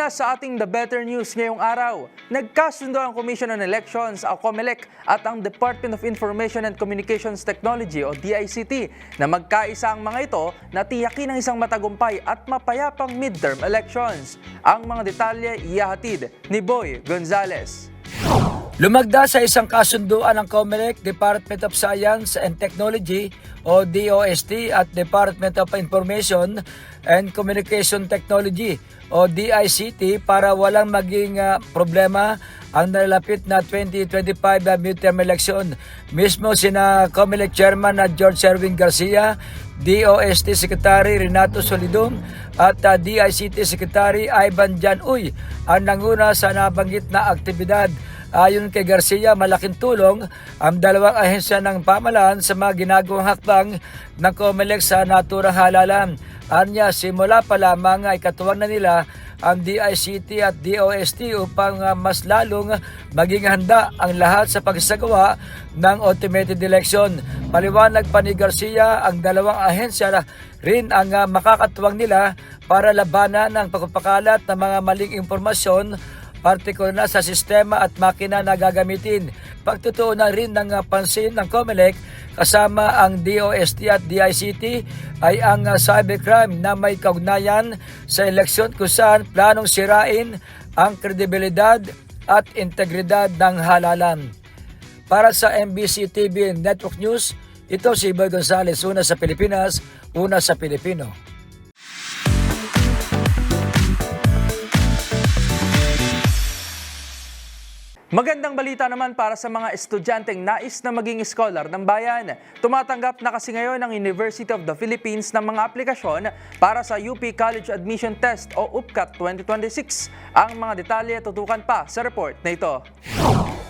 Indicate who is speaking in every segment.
Speaker 1: Una sa ating The Better News ngayong araw, nagkasundo ang Commission on Elections, ang COMELEC at ang Department of Information and Communications Technology o DICT na magkaisa ang mga ito na tiyakin ang isang matagumpay at mapayapang midterm elections. Ang mga detalye iyahatid ni Boy Gonzales.
Speaker 2: Lumagda sa isang kasunduan ng COMELEC, Department of Science and Technology o DOST at Department of Information and Communication Technology o DICT para walang maging ah, problema ang nalalapit na 2025 na midterm election. Mismo sina COMELEC Chairman na George Erwin Garcia, DOST Secretary Renato Solidum at ah, DICT Secretary Ivan Jan Uy ang nanguna sa nabanggit na aktibidad. Ayon kay Garcia, malaking tulong ang dalawang ahensya ng pamalaan sa mga ginagawang hakbang ng COMELEC sa naturang halalan. Anya, simula pa lamang ay katuwang na nila ang DICT at DOST upang ah, mas lalong maging handa ang lahat sa pagsagawa ng automated election. Paliwanag pa ni Garcia, ang dalawang ahensya na rin ang ah, makakatuwang nila para labanan ang pagpapakalat ng mga maling impormasyon partikular na sa sistema at makina na gagamitin. Pagtutuunan rin ng uh, pansin ng COMELEC kasama ang DOST at DICT ay ang uh, cybercrime na may kaugnayan sa eleksyon kung saan planong sirain ang kredibilidad at integridad ng halalan. Para sa MBC TV Network News, ito si Boy Gonzales, una sa Pilipinas, una sa Pilipino.
Speaker 1: Magandang balita naman para sa mga estudyanteng nais na maging scholar ng bayan. Tumatanggap na kasi ngayon ang University of the Philippines ng mga aplikasyon para sa UP College Admission Test o UPCAT 2026. Ang mga detalye tutukan pa sa report na ito.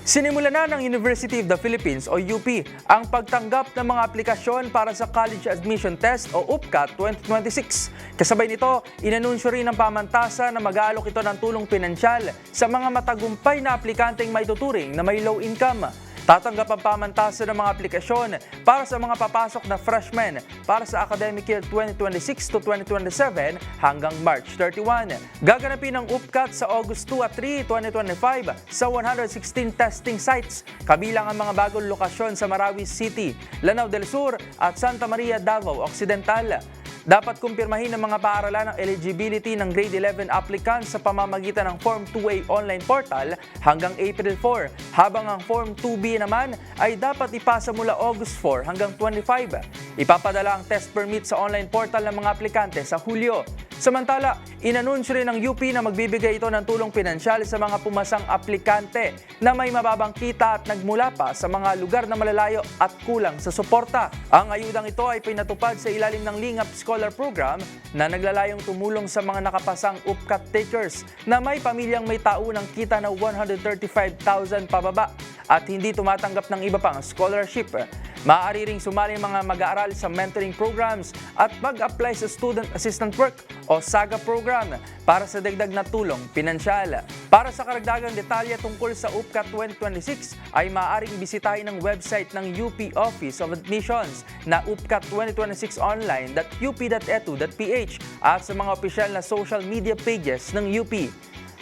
Speaker 1: Sinimula na ng University of the Philippines o UP ang pagtanggap ng mga aplikasyon para sa College Admission Test o UPCAT 2026. Kasabay nito, inanunsyo rin ng pamantasan na mag-aalok ito ng tulong pinansyal sa mga matagumpay na aplikanteng may tuturing na may low income. Tatanggap ang pamantasan ng mga aplikasyon para sa mga papasok na freshmen para sa academic year 2026 to 2027 hanggang March 31. Gaganapin ang UPCAT sa August 2 at 3, 2025 sa 116 testing sites, kabilang ang mga bagong lokasyon sa Marawi City, Lanao del Sur at Santa Maria, Davao Occidental. Dapat kumpirmahin ng mga paaralan ang eligibility ng grade 11 applicants sa pamamagitan ng Form 2A online portal hanggang April 4, habang ang Form 2B naman ay dapat ipasa mula August 4 hanggang 25. Ipapadala ang test permit sa online portal ng mga aplikante sa Hulyo. Samantala, inanunsyo rin ng UP na magbibigay ito ng tulong pinansyal sa mga pumasang aplikante na may mababang kita at nagmula pa sa mga lugar na malalayo at kulang sa suporta. Ang ayudang ito ay pinatupad sa ilalim ng Lingap Scholar Program na naglalayong tumulong sa mga nakapasang UPCAT takers na may pamilyang may taunang kita na 135,000 pababa. At hindi tumatanggap ng iba pang scholarship. Maaari ring sumali ang mga mag-aaral sa mentoring programs at mag-apply sa Student Assistant Work o SAGA program para sa dagdag na tulong pinansyal. Para sa karagdagang detalye tungkol sa UPCA 2026 ay maaaring bisitahin ang website ng UP Office of Admissions na upca2026online.up.edu.ph at sa mga opisyal na social media pages ng UP.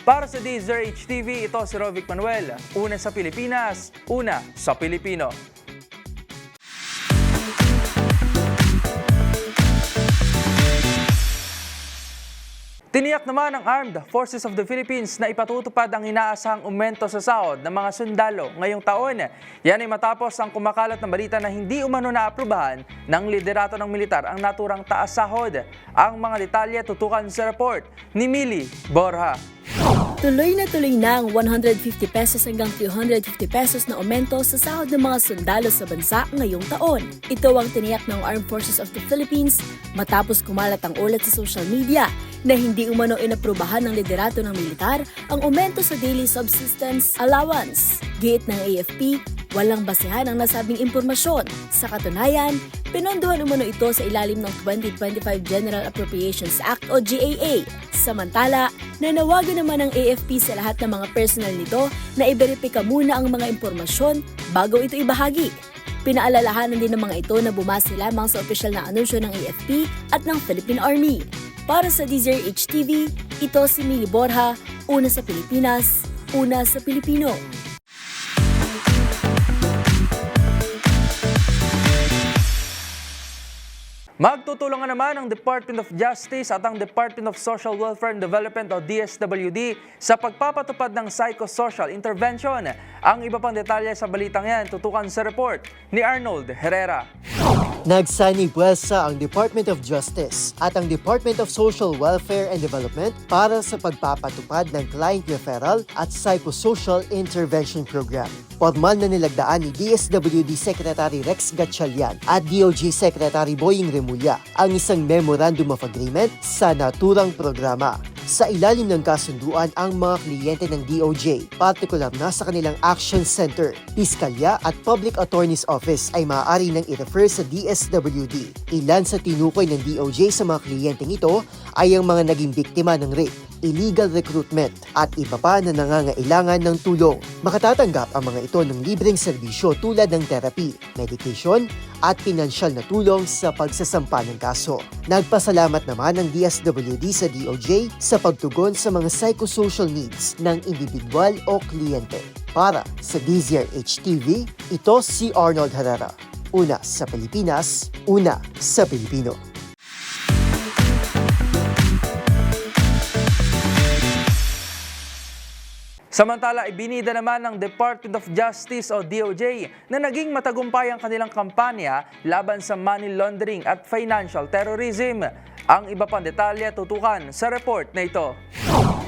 Speaker 1: Para sa DZRH TV, ito si Rovic Manuel. Una sa Pilipinas, una sa Pilipino. Tiniyak naman ng Armed Forces of the Philippines na ipatutupad ang inaasahang aumento sa sahod ng mga sundalo ngayong taon. Yan ay matapos ang kumakalat na balita na hindi umano naaprubahan ng liderato ng militar ang naturang taas sahod. Ang mga detalye tutukan sa report ni Mili Borja.
Speaker 3: Tuloy na tuloy na ang 150 pesos hanggang 250 pesos na aumento sa sahod ng mga sundalo sa bansa ngayong taon. Ito ang tiniyak ng Armed Forces of the Philippines matapos kumalat ang ulat sa social media na hindi umano inaprubahan ng liderato ng militar ang aumento sa daily subsistence allowance. Giit ng AFP, walang basehan ang nasabing impormasyon. Sa katunayan, pinondohan umano ito sa ilalim ng 2025 General Appropriations Act o GAA. Samantala, nanawagan naman ng AFP sa lahat ng mga personnel nito na iberipika muna ang mga impormasyon bago ito ibahagi. Pinaalalahanan din ng mga ito na bumase lamang sa opisyal na anunsyo ng AFP at ng Philippine Army. Para sa DZRH TV, ito si Mili Borja, una sa Pilipinas, una sa Pilipino.
Speaker 1: Magtutulungan naman ang Department of Justice at ang Department of Social Welfare and Development o DSWD sa pagpapatupad ng psychosocial intervention. Ang iba pang detalye sa balitang yan tutukan sa report ni Arnold Herrera.
Speaker 4: Nagsani puwersa ang Department of Justice at ang Department of Social Welfare and Development para sa pagpapatupad ng Client Referral at Psychosocial Intervention Program. Formal na nilagdaan ni DSWD Secretary Rex Gatchalian at DOJ Secretary Boying Remulla ang isang Memorandum of Agreement sa naturang programa. Sa ilalim ng kasunduan ang mga kliyente ng DOJ, partikular na sa kanilang Action Center, Piskalya at Public Attorney's Office ay maaari nang i-refer sa DSWD. Ilan sa tinukoy ng DOJ sa mga kliyenteng ito ay ang mga naging biktima ng rape, illegal recruitment at iba pa na nangangailangan ng tulong. Makatatanggap ang mga ito ng libreng serbisyo tulad ng therapy, medication at pinansyal na tulong sa pagsasampa ng kaso. Nagpasalamat naman ang DSWD sa DOJ sa pagtugon sa mga psychosocial needs ng individual o kliyente. Para sa DZRH TV, ito si Arnold Herrera. Una sa Pilipinas, una sa Pilipino.
Speaker 1: Samantala, ibinida naman ng Department of Justice o DOJ na naging matagumpay ang kanilang kampanya laban sa money laundering at financial terrorism. Ang iba pang detalye tutukan sa report na ito.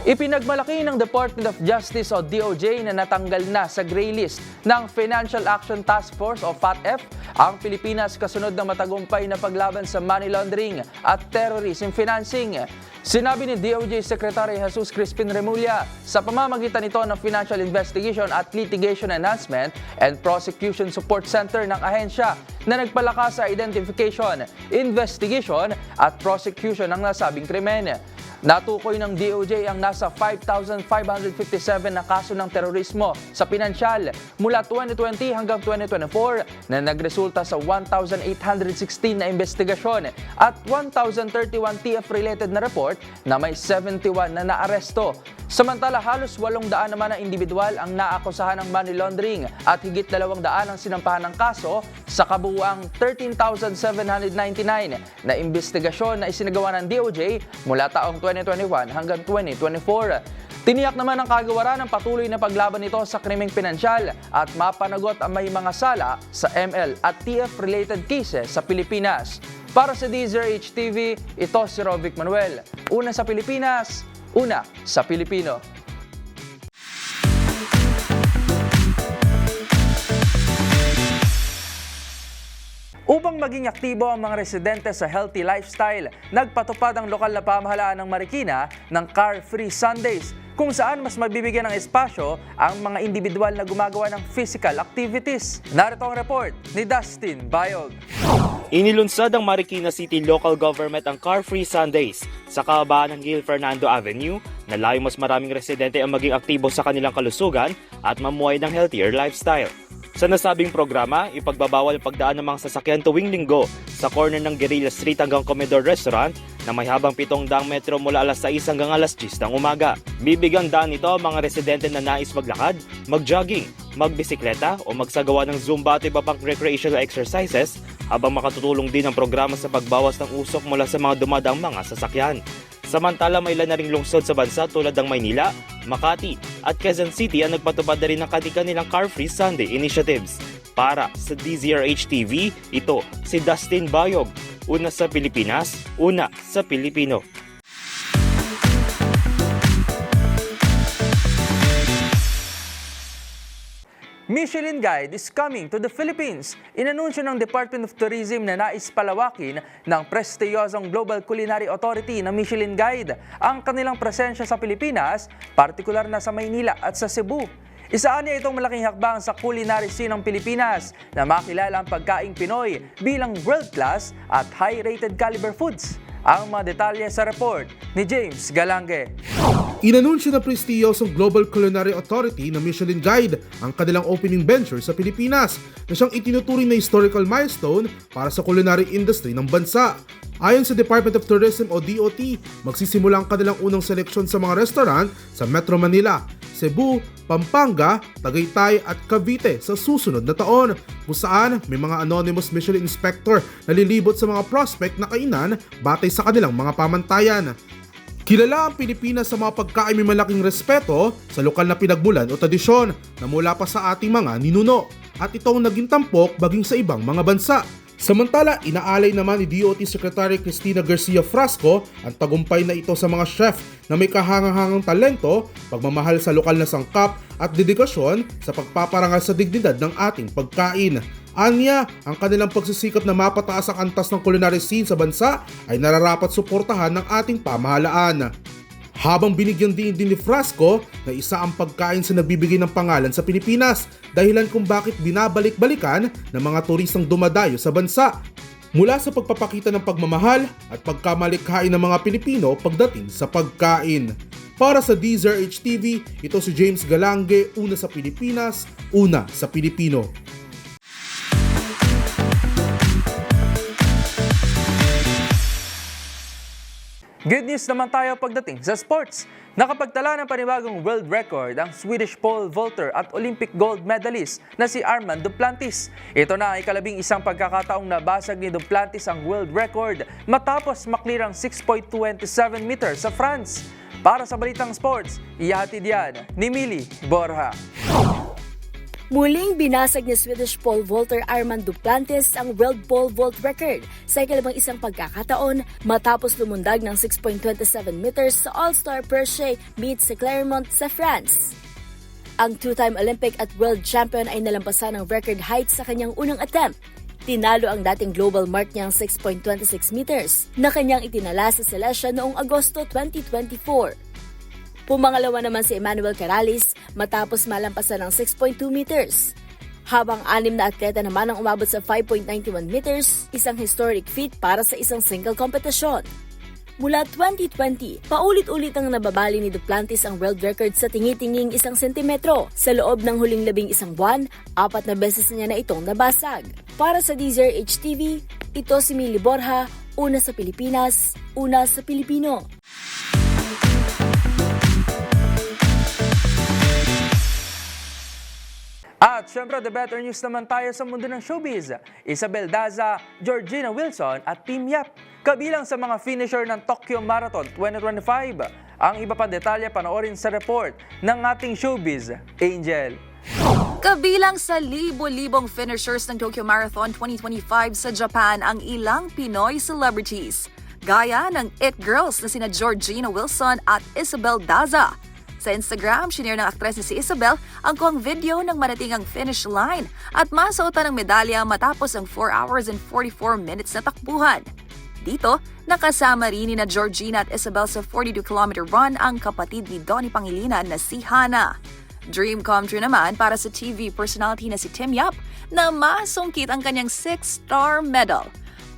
Speaker 1: Ipinagmalaki ng Department of Justice o DOJ na natanggal na sa gray list ng Financial Action Task Force o FATF ang Pilipinas kasunod ng matagumpay na paglaban sa money laundering at terrorism financing. Sinabi ni DOJ Secretary Jesus Crispin Remulla sa pamamagitan nito ng Financial Investigation at Litigation Enhancement and Prosecution Support Center ng ahensya na nagpalakas sa identification, investigation at prosecution ng nasabing krimen. Natukoy ng DOJ ang nasa 5,557 na kaso ng terorismo sa pinansyal mula 2020 hanggang 2024 na nagresulta sa 1,816 na investigasyon at 1,031 TF-related na report na may 71 na naaresto. Samantala halos 800 naman ang individual ang naakusahan ng money laundering at higit 200 ang sinampahan ng kaso sa kabuuang 13,799 na investigasyon na isinagawa ng DOJ mula taong 2021 hanggang 2024. Tiniyak naman ng kagawaran ng patuloy na paglaban nito sa krimeng pinansyal at mapanagot ang may mga sala sa ML at TF-related cases sa Pilipinas. Para sa DZRH TV, ito si Rovic Manuel. Una sa Pilipinas, una sa Pilipino. Upang maging aktibo ang mga residente sa healthy lifestyle, nagpatupad ang lokal na pamahalaan ng Marikina ng Car Free Sundays kung saan mas mabibigyan ng espasyo ang mga individual na gumagawa ng physical activities. Narito ang report ni Dustin Bayog.
Speaker 5: Inilunsad ng Marikina City Local Government ang Car Free Sundays sa kahabaan ng Gil Fernando Avenue na layo mas maraming residente ang maging aktibo sa kanilang kalusugan at mamuhay ng healthier lifestyle. Sa nasabing programa, ipagbabawal ang pagdaan ng mga sasakyan tuwing linggo sa corner ng Guerrilla Street hanggang Comedor Restaurant na may habang 700 metro mula alas 6 hanggang alas 10 ng umaga. Bibigyan daan ito ang mga residente na nais maglakad, mag-jogging, magbisikleta o magsagawa ng Zumba at iba pang recreational exercises habang makatutulong din ang programa sa pagbawas ng usok mula sa mga dumadaang mga sasakyan. Samantala may ilan na ring lungsod sa bansa tulad ng Maynila, Makati at Quezon City ang nagpatupad na rin ng kanilang Car Free Sunday initiatives. Para sa DZRH TV, ito si Dustin Bayog. Una sa Pilipinas, una sa Pilipino.
Speaker 1: Michelin Guide is coming to the Philippines. Inanunsyo ng Department of Tourism na nais palawakin ng prestiyosong Global Culinary Authority na Michelin Guide ang kanilang presensya sa Pilipinas, partikular na sa Maynila at sa Cebu. Isaan niya itong malaking hakbang sa culinary scene ng Pilipinas na makilala ang pagkaing Pinoy bilang world-class at high-rated caliber foods. Ang mga detalye sa report ni James Galange.
Speaker 6: Inanunsyo ng prestiyosong Global Culinary Authority na Michelin Guide ang kanilang opening venture sa Pilipinas na siyang itinuturing na historical milestone para sa culinary industry ng bansa. Ayon sa Department of Tourism o DOT, magsisimula ang kanilang unang seleksyon sa mga restaurant sa Metro Manila, Cebu, Pampanga, Tagaytay at Cavite sa susunod na taon kung saan may mga anonymous Michelin inspector na lilibot sa mga prospect na kainan batay sa kanilang mga pamantayan. Kilala ang Pilipinas sa mga pagkain may malaking respeto sa lokal na pinagmulan o tradisyon na mula pa sa ating mga ninuno at ito ang naging tampok baging sa ibang mga bansa. Samantala, inaalay naman ni DOT Secretary Cristina Garcia Frasco ang tagumpay na ito sa mga chef na may kahangahangang talento, pagmamahal sa lokal na sangkap at dedikasyon sa pagpaparangal sa dignidad ng ating pagkain. Anya, ang kanilang pagsisikap na mapataas ang antas ng culinary scene sa bansa ay nararapat suportahan ng ating pamahalaan. Habang binigyan din din ni Frasco na isa ang pagkain sa nagbibigay ng pangalan sa Pilipinas, dahilan kung bakit binabalik-balikan ng mga turistang dumadayo sa bansa. Mula sa pagpapakita ng pagmamahal at pagkamalikhain ng mga Pilipino pagdating sa pagkain. Para sa DZRH TV, ito si James Galange, una sa Pilipinas, una sa Pilipino.
Speaker 1: Good news naman tayo pagdating sa sports. Nakapagtala ng panibagong world record ang Swedish pole vaulter at Olympic gold medalist na si Armand Duplantis. Ito na ay kalabing isang pagkakataong nabasag ni Duplantis ang world record matapos maklear ang 6.27 meters sa France. Para sa Balitang Sports, ihatid yan ni Mili Borja.
Speaker 3: Muling binasag ni Swedish pole vaulter Armand Duplantis ang world pole vault record sa ikalabang isang pagkakataon matapos lumundag ng 6.27 meters sa All-Star Perche meet sa Clermont sa France. Ang two-time Olympic at world champion ay nalampasan ng record height sa kanyang unang attempt. Tinalo ang dating global mark niyang 6.26 meters na kanyang itinala sa Celestia noong Agosto 2024. Pumangalawa naman si Emmanuel Caralis matapos malampasan ng 6.2 meters. Habang anim na atleta naman ang umabot sa 5.91 meters, isang historic feat para sa isang single kompetisyon. Mula 2020, paulit-ulit ang nababali ni Duplantis ang world record sa tingi-tinging isang sentimetro. Sa loob ng huling labing isang buwan, apat na beses niya na itong nabasag. Para sa Deezer HTV, ito si Mili Borja, una sa Pilipinas, una sa Pilipino.
Speaker 1: At syempre, the better news naman tayo sa mundo ng showbiz. Isabel Daza, Georgina Wilson at Team Yap. Kabilang sa mga finisher ng Tokyo Marathon 2025. Ang iba pa detalye panoorin sa report ng ating showbiz, Angel.
Speaker 7: Kabilang sa libo-libong finishers ng Tokyo Marathon 2025 sa Japan ang ilang Pinoy celebrities, gaya ng It Girls na sina Georgina Wilson at Isabel Daza. Sa Instagram, shinare ng aktres na si Isabel ang kuwang video ng marating ang finish line at masuotan ng medalya matapos ang 4 hours and 44 minutes na takbuhan. Dito, nakasama rin ni na Georgina at Isabel sa 42-kilometer run ang kapatid ni Donnie Pangilinan na si Hana. Dream come true naman para sa TV personality na si Tim Yap na masungkit ang kanyang 6-star medal.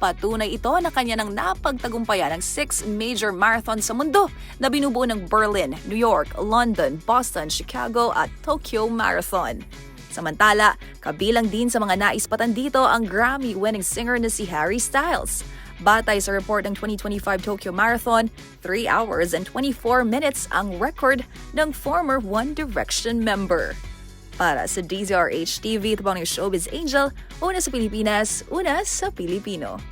Speaker 7: Patunay ito na kanya nang napagtagumpayan ang 6 major marathon sa mundo na binubuo ng Berlin, New York, London, Boston, Chicago at Tokyo Marathon. Samantala, kabilang din sa mga naispatan dito ang Grammy-winning singer na si Harry Styles. Batay sa report ng 2025 Tokyo Marathon, 3 hours and 24 minutes ang record ng former One Direction member. Para sa DZRH TV, ito ang Showbiz Angel, una sa Pilipinas, una sa Pilipino.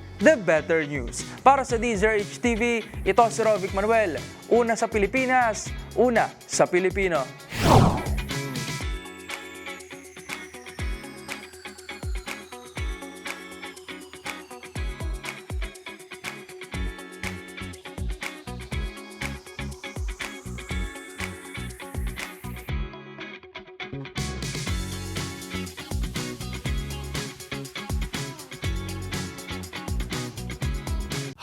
Speaker 1: The Better News. Para sa DZRH TV, ito si Rovic Manuel. Una sa Pilipinas, una sa Pilipino.